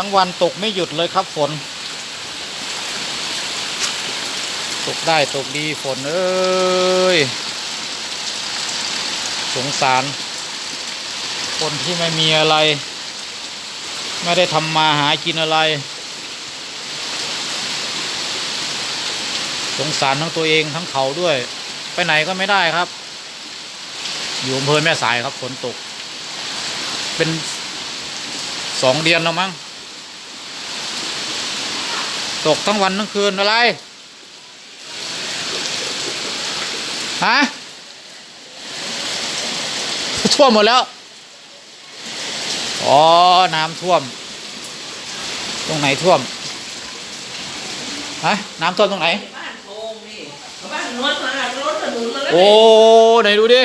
ทั้งวันตกไม่หยุดเลยครับฝน ตกได้ตกดีฝน เอ้ย สงสาร คนที่ไม่มีอะไร ไม่ได้ทำมาหากินอะไร สงสารทั้งตัวเองทั้งเขาด้วย ไปไหนก็ไม่ได้ครับ อยู่อำเภอแม่สายครับฝนตก เป็นสองเดือนแล้วมั้ง ตกทั้งวันทั้งคืนอะไร ฮะท่วมหมดแล้ว อ๋อ น้ำท่วม ตรงไหนท่วม ฮะ น้ำท่วมตรงไหน บ้านโป่งนี่บ้านนวลมารถถนนมาแล้วโอ้ ไหนดูดิ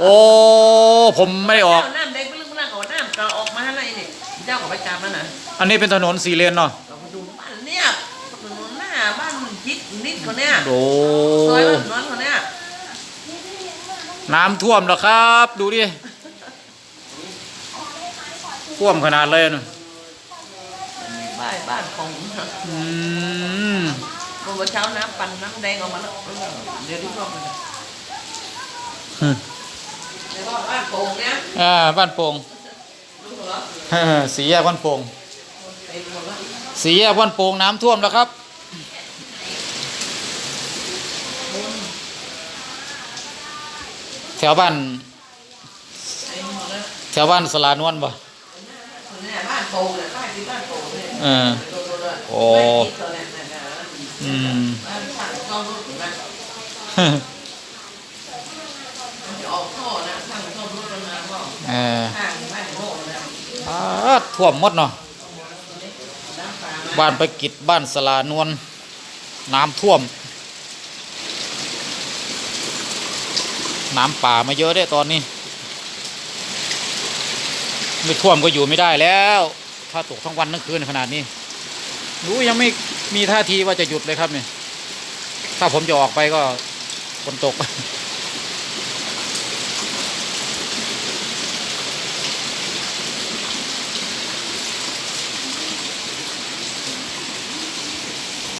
โอ้ ผมไม่ได้ออก เจ้าน้ำแดงไปลึกมานั่งเอาน้ำก็ออกมาอะไรนี่เจ้าก็ไปจับมันนะ อันนี้เป็นถนนสี่เลนเนาะ เรามาดูบ้านเนี่ยถนนหน้า นิดนิดเขาเนี่ยโอ้ซอยบ้านนวลเขาเนี่ยน้ำท่วมแล้วครับ ดูดิท่วมขนาดเลยนะบ้านบ้านของอืมเมื่อเช้าน้ำปั่นน้ำแดงออกมาแล้วเดี๋ยวดูรอบมันเดี๋ยวบ้านโป่งเนี่ยอ่าบ้านโป่งสีแยกบ้านโป่งสีแยกบ้านโป่งน้ำท่วมแล้วครับ แถวบ้านเต็มหมดแล้วแถวบ้านสลานวลบ่เนี่ยบ้านโป่งเนี่ยบ้านที่บ้านโป่งเนี่ยเออโอ้อืมบ้านสั่งเข้ารถถูกไหมมันจะออกท่อนะสั่งเข้ารถมันมาก็เออห่างบ้านโง่นะอ่าท่วมหมดเนาะน้ำปลามาบ้านประกิตบ้านสลานวลน้ำท่วม น้ำป่ามาเยอะด้ตอนนี้ไม่ท่วมก็อยู่ไม่ได้แล้ว ถ้าตกทั้งวันทั้งคืนขนาดนี้รู้ยังไม่มีท่าทีว่าจะหยุดเลยครับเนี่ยถ้าผมจะออกไปก็ฝนตก